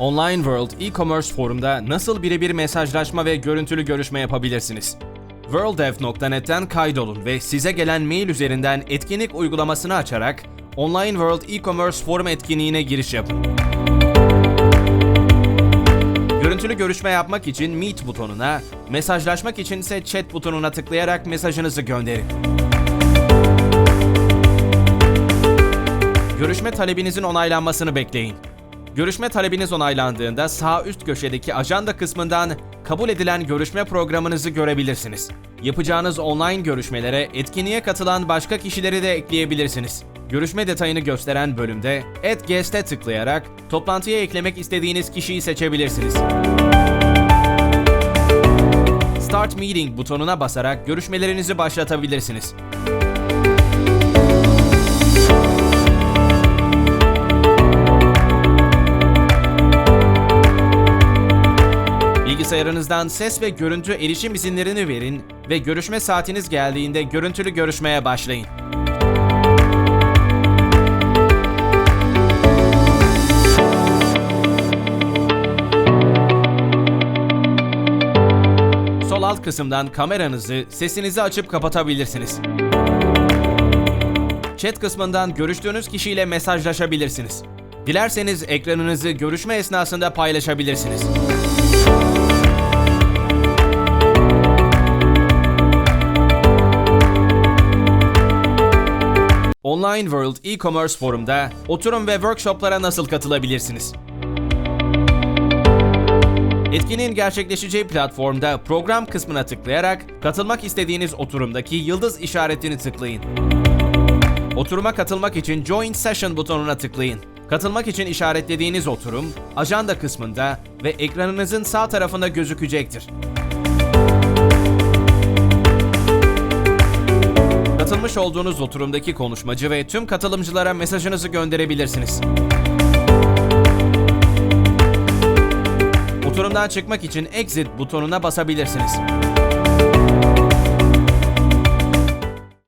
Online World e-commerce forumda nasıl birebir mesajlaşma ve görüntülü görüşme yapabilirsiniz? worldev.net'ten kaydolun ve size gelen mail üzerinden etkinlik uygulamasını açarak Online World e-commerce forum etkinliğine giriş yapın. Görüntülü görüşme yapmak için Meet butonuna, mesajlaşmak için ise Chat butonuna tıklayarak mesajınızı gönderin. Görüşme talebinizin onaylanmasını bekleyin. Görüşme talebiniz onaylandığında sağ üst köşedeki ajanda kısmından kabul edilen görüşme programınızı görebilirsiniz. Yapacağınız online görüşmelere etkinliğe katılan başka kişileri de ekleyebilirsiniz. Görüşme detayını gösteren bölümde Add Guest'e tıklayarak toplantıya eklemek istediğiniz kişiyi seçebilirsiniz. Start Meeting butonuna basarak görüşmelerinizi başlatabilirsiniz. Bilgisayarınızdan ses ve görüntü erişim izinlerini verin ve görüşme saatiniz geldiğinde görüntülü görüşmeye başlayın. Sol alt kısımdan kameranızı, sesinizi açıp kapatabilirsiniz. Chat kısmından görüştüğünüz kişiyle mesajlaşabilirsiniz. Dilerseniz ekranınızı görüşme esnasında paylaşabilirsiniz. Online World e-commerce forumda oturum ve workshoplara nasıl katılabilirsiniz? Etkinliğin gerçekleşeceği platformda program kısmına tıklayarak katılmak istediğiniz oturumdaki yıldız işaretini tıklayın. Oturuma katılmak için Join Session butonuna tıklayın. Katılmak için işaretlediğiniz oturum, ajanda kısmında ve ekranınızın sağ tarafında gözükecektir. Katılmış olduğunuz oturumdaki konuşmacı ve tüm katılımcılara mesajınızı gönderebilirsiniz. Oturumdan çıkmak için Exit butonuna basabilirsiniz.